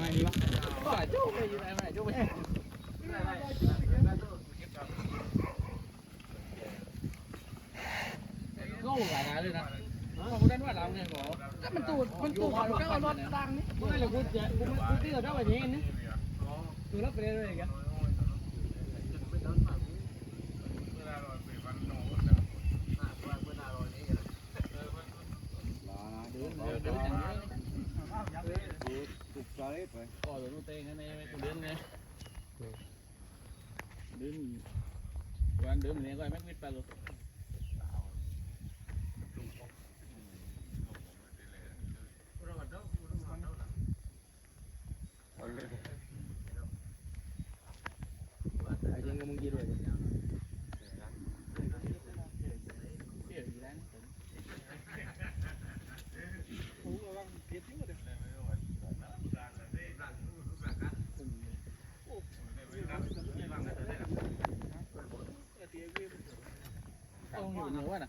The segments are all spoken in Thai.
มาดีวะก็หลายจุ๊บไปอยู่ไหนมาหลายจุ๊บไปก็หลายงานเลยนะผมได้ว่าเราเนี่ยบอกมันตูดมันตูดมันก็เอารถดังนี่ไม่เลยกูจะกูกูตีกับเจ้าแบบนี้นี่กูรับไปเรื่อยกันเดินเดินเดินอย่างนี้ ถูกใจ ไปก็เดินนู่นเต้งนี่ไม่กูเดิน marihuana.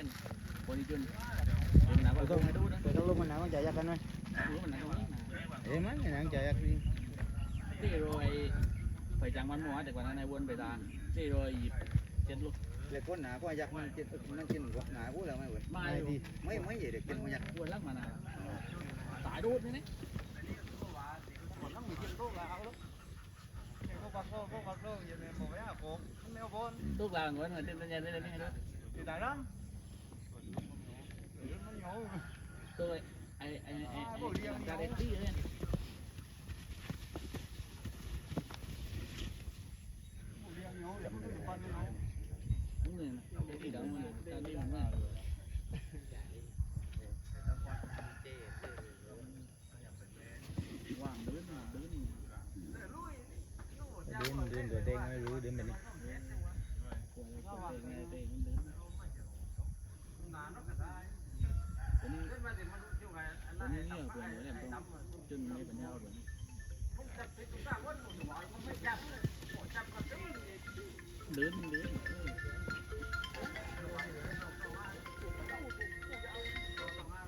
มันหนังใจยักนี่ Thế rồi phải chẳng bắn hóa để còn này buôn phải ra. Thế rồi chết luôn. เล็กคนหนาก็ยักมันกินมันกินกว่าหนากูแล้วไหมเว้ยไม่ดีไม่ไม่ใหญ่เด็กกินมันยัก Buôn lắm mà nào. Tải đốt đấy đấy. Thuốc là người người trên nhà đây đây đây. Tôi ai ai ai ra đây tí lên. Đúng rồi. Cái gì đó mà ta đi nghe. Đến đến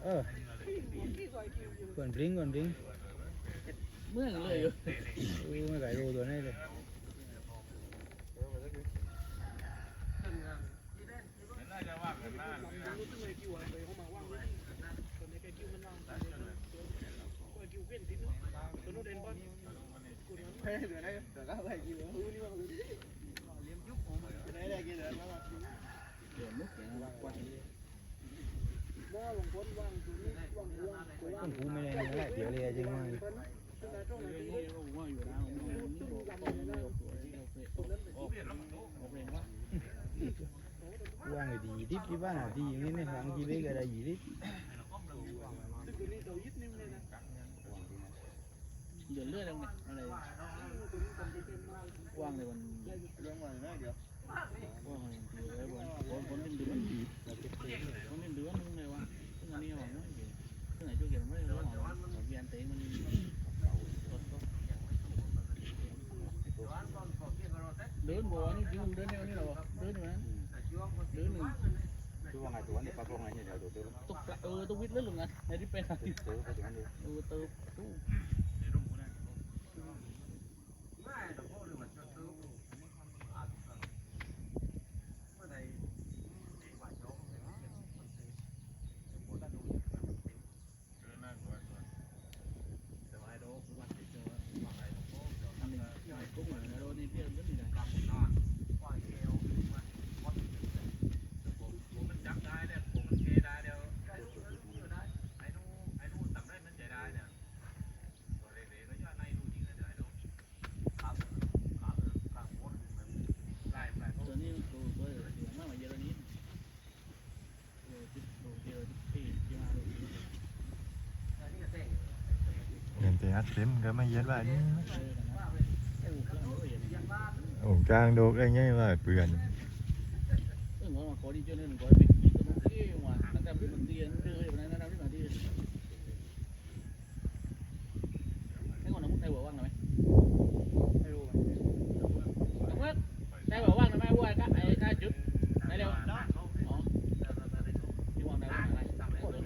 เออก่อนริ้งก่อนริ้งเมื่อเลยอู้ไม่ไก่รูตัวนี้เลย để mức để nó quay ต้นผูไม่ได้นี่แหละเดี๋ยวเลยจริงมั้ งว่างเลยดีดิบที่บ้านอะดีอย่างนี้เนี่ยหลังจีเล็กอะไรดีดิบ giờ lướt đâu này này quang này còn quang này thì ấy còn còn còn lên đứa gì còn lên đứa luôn này quang tức là đi hoàng nó tức là chỗ kia mới nó hoàng ở viên tế mình đứa bộ nó chứ đứa neo như nào đứa nữa đứa nữa ช่วงไงตัวนี้ปลาตัวไงเนี่ยเดี๋ยวตัว tục lại ừ tôi biết lướt luôn à này đi bên này ตัวไปถึงนั้นเลย ừ từ tu แต่อัดเต็มก็ไม่เย็นว่านี่เออกันนะเออเครื่องเออเนี่ยโอ่งกลางโดกได้ไงว่าเปลือนเออว่ามาขอดีเจ้าเนี่ยหนึ่งขอไปขี่ตัวนู้นเอ้ยว่ะตั้งแต่พี่มันเตียนเรื่อยๆ kind of วันนั้นนะพี่มันเตียนให้ก่อนนะมุกในหัวว่างหน่อยไหม ไม่รู้ น้องเมื่อในหัวว่างหน่อยไหมว่าก็ไอ้ก้าจุดไหนเร็วอ๋อที่ว่างในว่างอะไรโอ้โห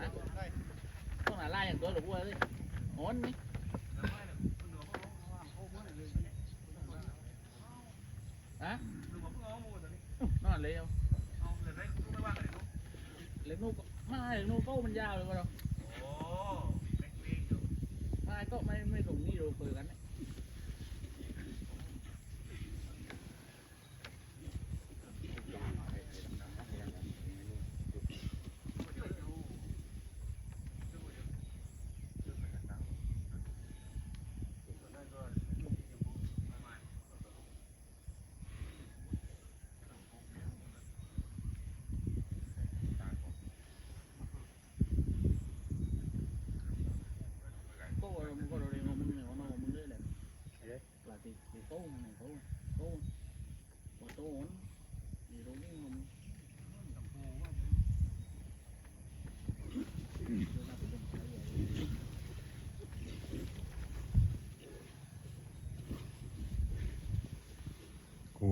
ฮะต้องหาล่าอย่างตัวหรือว่าเลยโอนนี่ฮะนอนเลยเอาเล็กนูกไม่เล็กนูกก็มันยาวเลยวะเราไม่ก็ไม่ไม่ตรงนี้เราเปิดกันเนี่ย ก็เราก็เราเรียนว่ามึงเนี่ยว่าน้องมึงเลยแหละปลาติติโต้มันเนี่ยโต้โต้ว่าโต้มันนี่เราเนี่ยมัน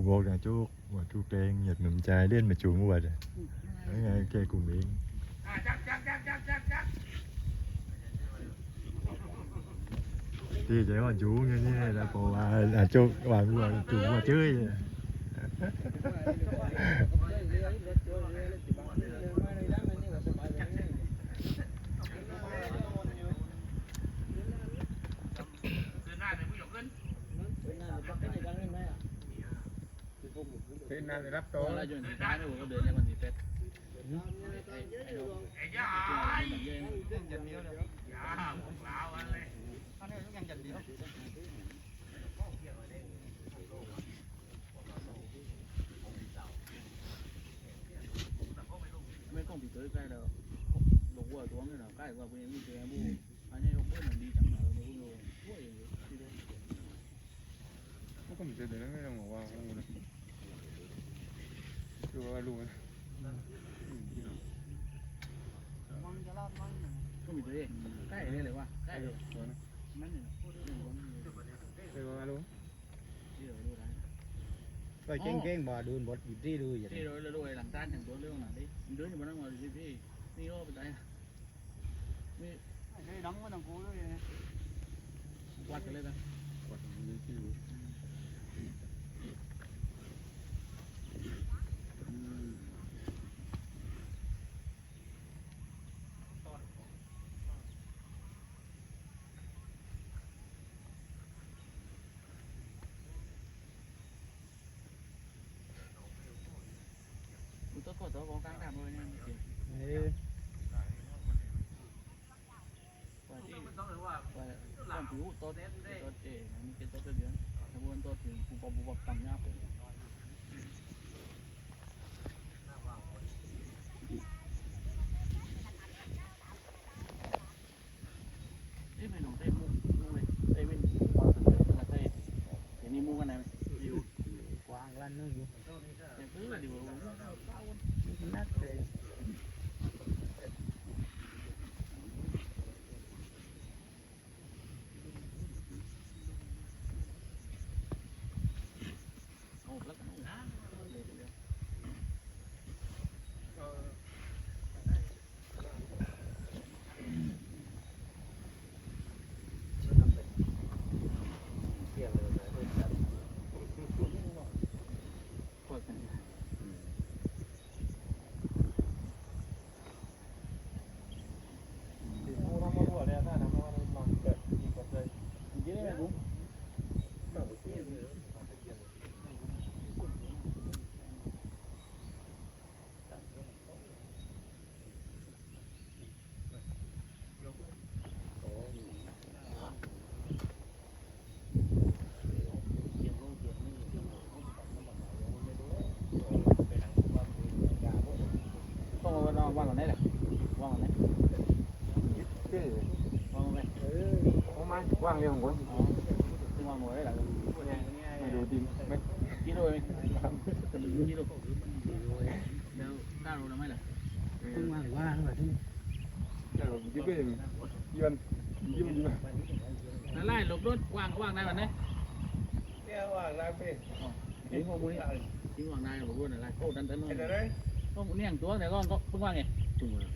กูบอกนะจุกว่าจุกเองหยากหนุนใจเล่นมาจูงวัวจ้ะแล้วไงแกกลุ่มเองที่ใจว่าจูงอย่าง นี้แล้วพอว่าอาจุกว่าวัวจูงว่าเจ้ยเป็นรับตัวแล้วจนท้ายนี่ยผมก็เดินในวันที่เป็ดไอ้เราไอ้ยาไอ้เย็นยันเดียวเลยอันนี้ยังยันเดียวไม่ต้องปิดตัวใกล้เราลงวัวตัวนี่เราใกล้กว่าพวกนี้มีเจอบูอันนี้ยกมือหนึ่งดีจังเลยเราดูช่วยอยู่ที่เดิม พวกผมจะเดินไม่ต้องบอกว่างูนะคือ ว่ารู้นะก็มีตัวเองใกล้เลยเลยว่าใกล้เลยตัวนะมันเนี่ยคือว่ารู้ที่เราดูได้ไปเก่งเก่งบ่ดูบทอยู่ที่ดูอย่างที่เราเราดูหลังต้านอย่างตัวเรื่องหนังดิเดินอยู่บนนั้นมาดิพี่นี่ก็ไปได้นี่น้องก็ต้องกูด้วยวัดกันเลยนะกดมีที่รู้มันตัวกดตัวกองกลางทำเลยเนี่ยว่าที่ว่าต้นผิวต้นต้นเอ๋มันเป็นต้นเดือนแต่บนต้นถึงปูปปูปตังยาไปนี่เป็นหนุ่มเต้มูมูเลยเต้เป็นความสนใจมันเต้เดี๋ยวนี้มูกันไหน กวางลั่นนึงอยู่ แต่ซื้อเลยดีกว่า นักเลย โอ้ ไม่ ว่างเรื่องของผมอ๋อซึ่งวางหน่วยได้หรอไม่ดูจริงไม่กิโลเองกิโลเดี๋ยวก้ารู้แล้วไหมล่ะซึ่งว่างว่างแบบที่แต่ผมคิดว่าอย่างยืนยืนยืนแล้วไล่หลบรถว่างว่างได้แบบนี้เนี่ยว่างแล้วพี่เห็นข้อมูลนี้งวางได้หลบรถอะไรโอ้ดันดันนู่นเห็นไหมข้อมูเนี่ยตัวแต่ก็เพิ่งว่างไง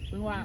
เพิ่งว่าง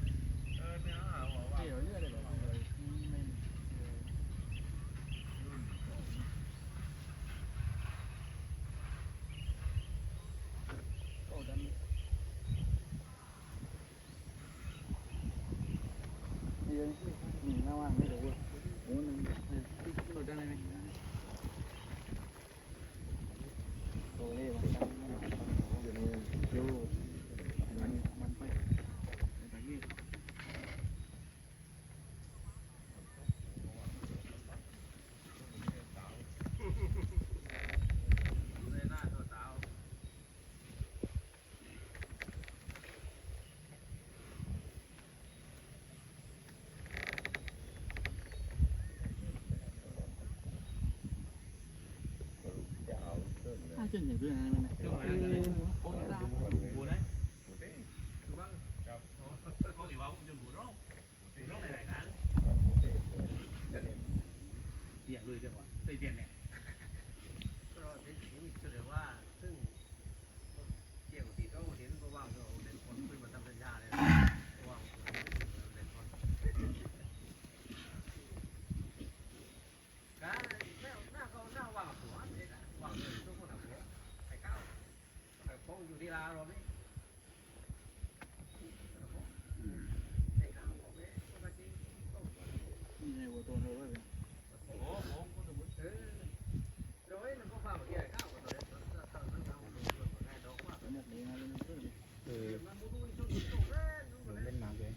นี่น่าว่างไม่รู้โอ้นึงโดดได้ไหมโอ้ยมัน เดี๋ยวนี้ดู มันมันไปไปนี่ ถ้าเจนอย่างเรื่องอะไรมันโอ้ยตาเสียเลยจังหวะใส่เสียเนี่ย นี่ไงวัวตัวเราเลยเนี่ยนี่นะนี่คือ เออเล่นน้ำเลย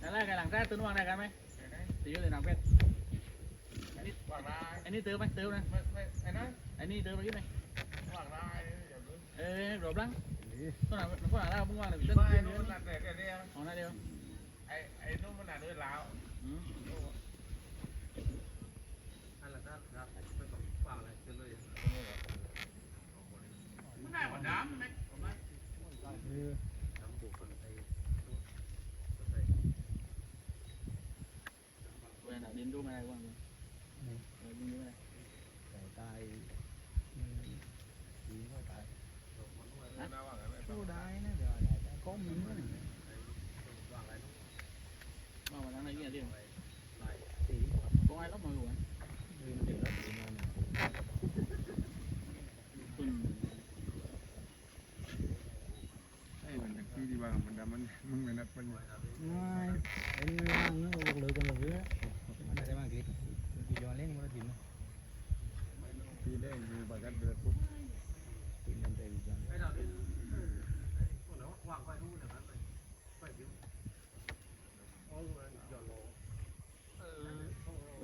แล้ว ไล่กันหลังใต้ต้นวางได้กันไหมตีอยู่ในหนังเป็ดอันนี้ว่างได้อันนี้เติมไหมเติมนะไม่ไม่ไอ้นั่นอันนี้เติมไปกี่ไหมว่างได้อย่าลืมเอ้ยรอบหลังต้นหลังต้นหลังเราพุ่งวางเลยต้นไม่เดียวนู้นนั่นแต่แค่นี้ของนั่นเดียวไอ้ไอ้นู้นมันน่ะเดินแล้วอืมมันได้กว่าดำไหม เวลาดินดูไม่ได้ว่างเลยเออดินดูไม่ได้ ตายดีก็ตาย น่าว่างกันไหม สู้ได้นะเดี๋ยวก็มีมั้ง มาวันนั้นอะไรเงี้ยเดียว ตี ก็ไอ้ล็อกมาอยู่อะ ลืมเดี๋ยวแล้วตีนอน ตุ่น ไอ้ มันที่ดีว่างมันดำมันมึงไม่นัดมันไม่ไอ้นี่ไม่ว่างนะบอกเลยกันเลยมันได้มากกี่กี่ย้อนเล่นมันก็ถิ่น ปีแรกมีบัตรเดือดปุ๊บ ถิ่นมันได้ย้อน ไป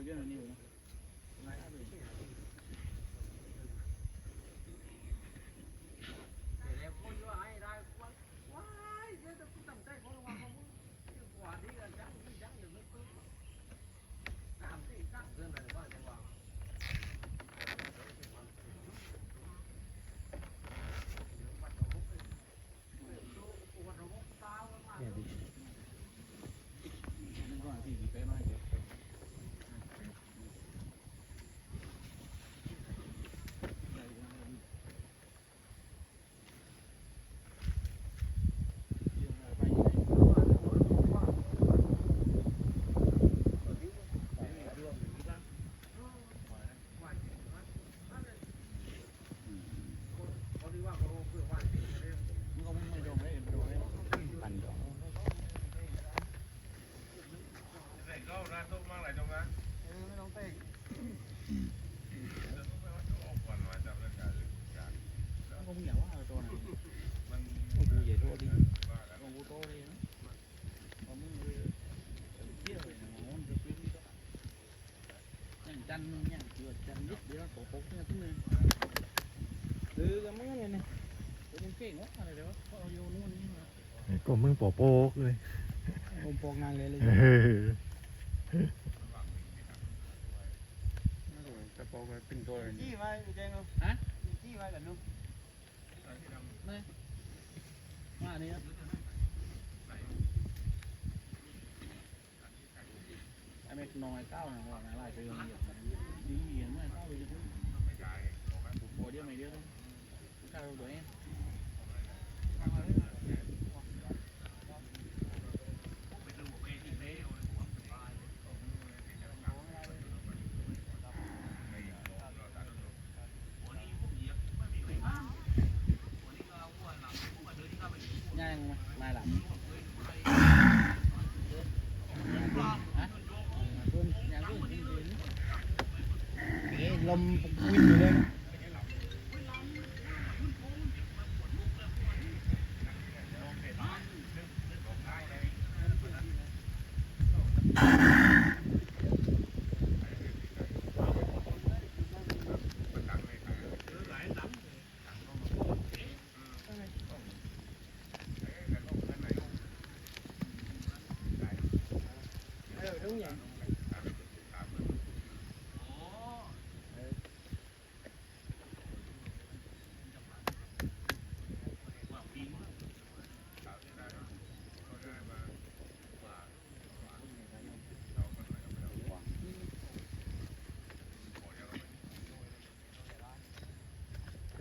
เยอะหน่อยนี่อยู่นะ เนี่ยดิ นั่นก็ที่ดีไปมากเลย ม ยวโป๊กเนี่ยขึ้นเลยซื้อกันมั้งเนี่ยนี่เป็นเก่งวะอะไรเลยวเขาเอาโยนนู่นนี่มาก็มึงปอโป๊กเลยผมปอกงานเลยเลยจะปอกเป็นตัวเลยจี้มาแจงเนาะฮะจี้มากันเนาะมาอันนี้ไอ้เม็กน้อยเก้านะว่าอะไรไปยังดีเห็นไหมเก้าไปจะถึงโอ้เดียวไม่เดียว เก้าตัวเองย่างมาหลับฮะย่างขึ้นจริง เอ๊ะลมวินอยู่เลย ไป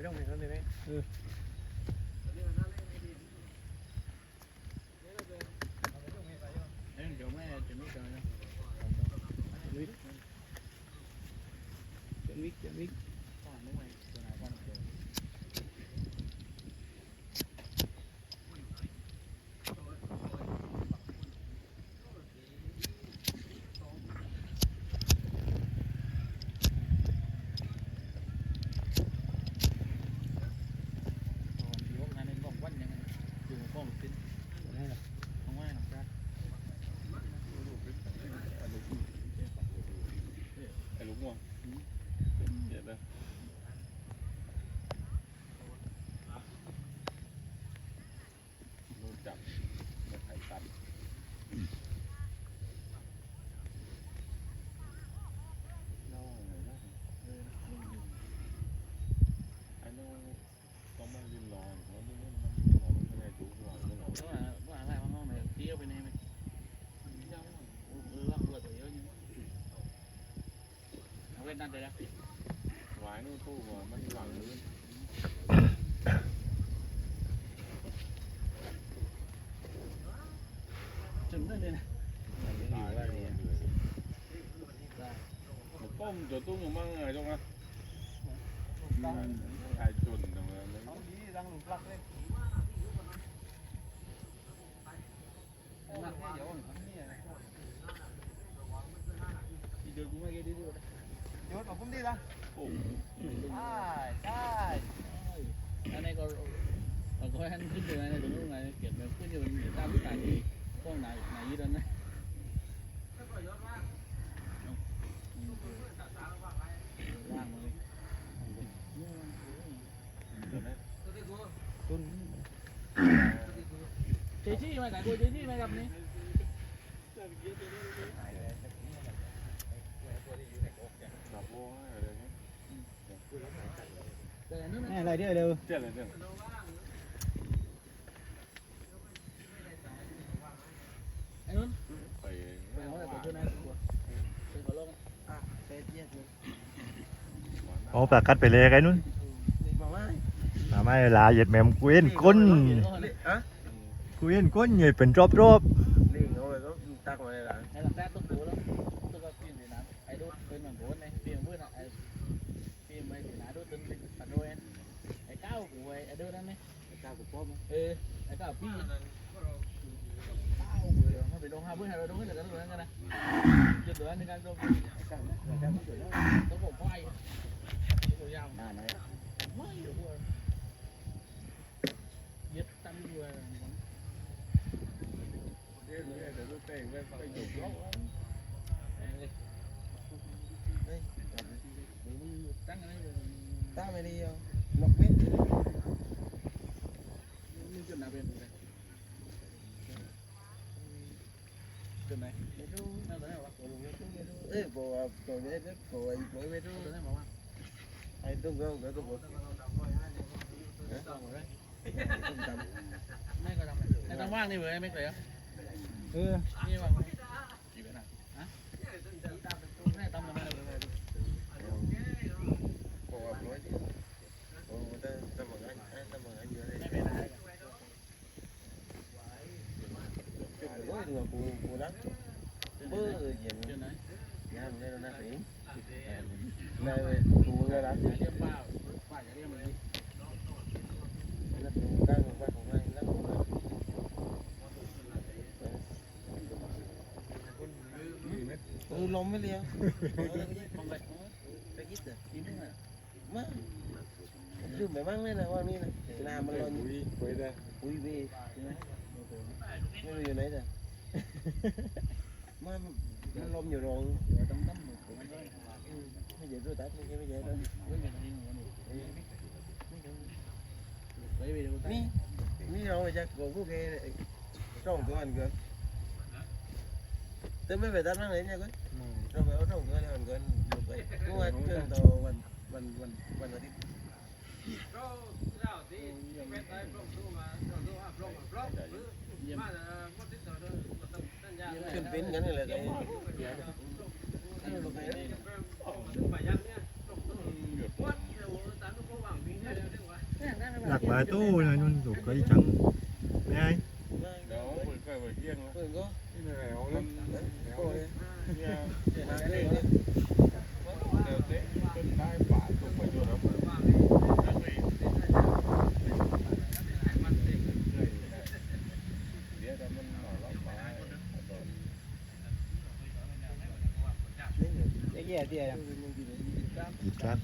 ต้องไปนั่นเลยไหม ๆเอ้ยเดี๋ยวแม่จะไม่เจอนะ เป็นวิกเป็นวิก ก่อนนู้นไปตัวไหนก่อนเจอที่ว่าการในกองวันยังอยู่กองสิ้นของว่าหนักจัด ไอ้ลูกงัวเจ็บเลยรู้จักไม่ไข่ตันน้องไหนนะเออไอ้น้องต้องมายืนรอเพราะนี่มันรอมันไม่ได้ดู รอมันรอว่า ขึ้นไปในตรงนู้นไงเก็บแบบขึ้นอยู่ตามสถานที่กล้องไหนไหนยี่ดันนะเลยเจ๊จี้มาไหนกูเจ๊จี้มากับนี่ดับโว้อะไรเนี่ยอะไรเดี๋ยวเร็วเจ๊เลยเจ๊ไอ้นู้น ไป ไปเอาแต่ตัวช่วยนะกูไปขอลง เป็ดเยี่ยม เอาปลากัดไปเลยไงนู้นบอกว่ามาไม่ลาเหยียดแมมกูเอ็นก้นกูเอ็นก้นใหญ่เป็นรอบรอบนี่เขาก็ตักมาเลยหลังไอ้หลังแรกต้องดูแล้วตัวก็เปลี่ยนสีน้ำไอ้ดูเป็นเหมือนโบนไงเปลี่ยนมือน่ะไอ้เปลี่ยนไปสีน้ำดูตึงเป็นปัดโดยไอ้ก้าวกูไอ้ดูนั่นไหมเจ้ากูป้อมเออไอ้ก้าวพี่ก้าวกูเดี๋ยวมันไปลงหาเพื่อนเราลงให้เหลือกันตรงนั้นกันนะจุดตัวนั้นในการลง เจ้าเจ้าไม่เกิดแล้วต้องบอกไฟตัวยาวอ่าไหนไม่เดี๋ยวพวกยึดตั้งด้วยเจ๊เลยเดี๋ยวเต้งไปไปหยุดล็อกเฮ้ยมึงตั้งตาไม่ดีอะนกเว้นนี่จุดไหนเป็นเลยจุดไหนไม่รู้นั่นตัวไหนวะเอ้ยบอกว่าตัวนี้เนี่ยบอกว่าอีกไม่ไม่รู้ตัวไหนมาว่าไอ้ตุ้งก็ก็ตุ้ง ก็ต้องเลยตุ้งทำไม่ก็ทำไม่ต้องว่างนี่เว้ยไม่เคยอะเออนี่ว่างกี่เป็นอะฮะไม่ต้องมาเลยบอกว่าร้อยเดียวบอกว่าได้สมันสมัครงานเยอะเลยไม่เป็นไรจุดเดียวถึงกับกูกูรักเบื่อเย็นจุดไหนงานเนี่ยนะสิ เลยกูเลยรักอย่าเรียกป้าป้าอย่าเรียกมันนักดูการของบ้านของนายนักดูเออลมไม่เลี้ยองไปไปคิดเถอะกินอะมาดื่มไปบ้างเลยนะว่านี่นะน้ำมันร้อนอุ้ยอุ้ยได้อุ้ยพี่ไม่รูอยู่ไหนจ้ะมันมันลมอยู่รองเดี๋ยวต้องตั้มหมด ไมีเยอะด้วยแต่ไม่เยอะด้วยนี่นี่เราจะโกงกูเกย์ช่องตัวมันเกินแต่ไม่ไปตัดนั่งเลยเนี่ยก็เราไปเอาช่องตัวมันเกินดูไปกูวันเกินตัววันวันวันวันอาทิตย์ก็เราที่ไม่ได้ปลงตัวมาปลงตัวปลงปลงมาเอ่อมดติดตัวด้วยมันต้องตั้งยาขึ้นเป็นกันนี่แหละ ถูกก็อีจังไม่ไอ้ Phương có Cô đây Để hai cái này cái gì thì อีกครับ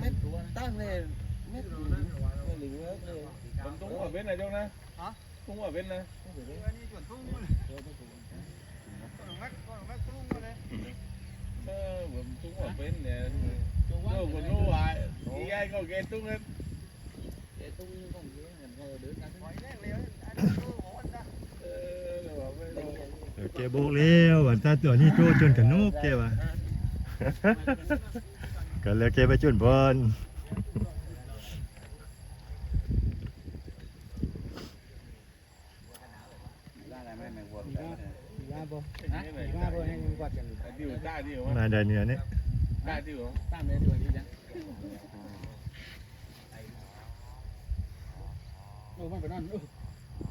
Mét tăng này Mét Mét lính nữa đây ผมตุ้งหัวเว้นนะจงนะฮะตุ้งหัว เว้นนะเออผมตุ้งหัวเว้นเนี่ยตัวเอว่าอผมรู้ว่าอีไอ้ก็เกตุ้งเลยเดี๋ยวตุ้งต้องเยอะเหมือนกันเดือดกันเออแล้วว่าไม่รู้เออแกโบกเลี้ยวว่าตาตัวนี้โจ้จนกันนุกแกว่ะก็เลยแกไปจุนบอล ra là mấy mày quần ฮะ นี่ไหนไอ้ ดิวได้ดิวมาเดือนเนี้ยนี่ได้ดิวตามเลยตัวนี้จังโอ้มันไปนอน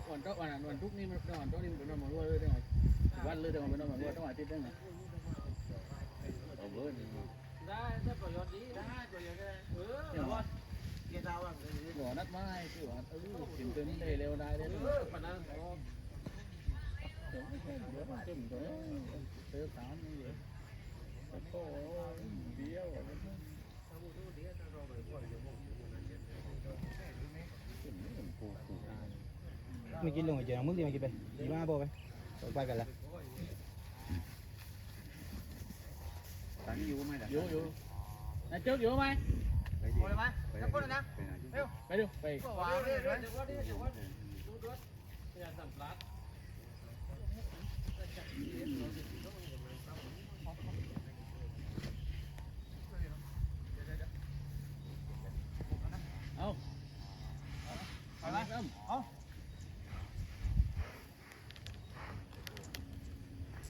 วันก็วันวันทุกนี่มันวันทุกนี่มันไปนอนหมดเลยได้ไหมวันเลยได้ไหมไปนอนหมดเลยต้องอาทิตย์ได้ไหมเอาเว้ยได้ได้ประโยชน์ดีได้ประโยชน์ได้เออเดี๋ยวว่าหัวนัดไม้ที่ว่าเออกินตัวนี้ได้เร็วได้ได้เออปนังเดี๋ยวเดี๋ยวจุ่มตัว เจอสามนี่เดี๋ยวโอ้เดียว mình chỉ lùng ở trường mức gì mà kịp đây đi ba bộ vậy rồi quay cả là tán vô mày đã อยู่อยู่นายเจ้าอยู่ไหม cái gì mày nó có nè ไปดูไปไป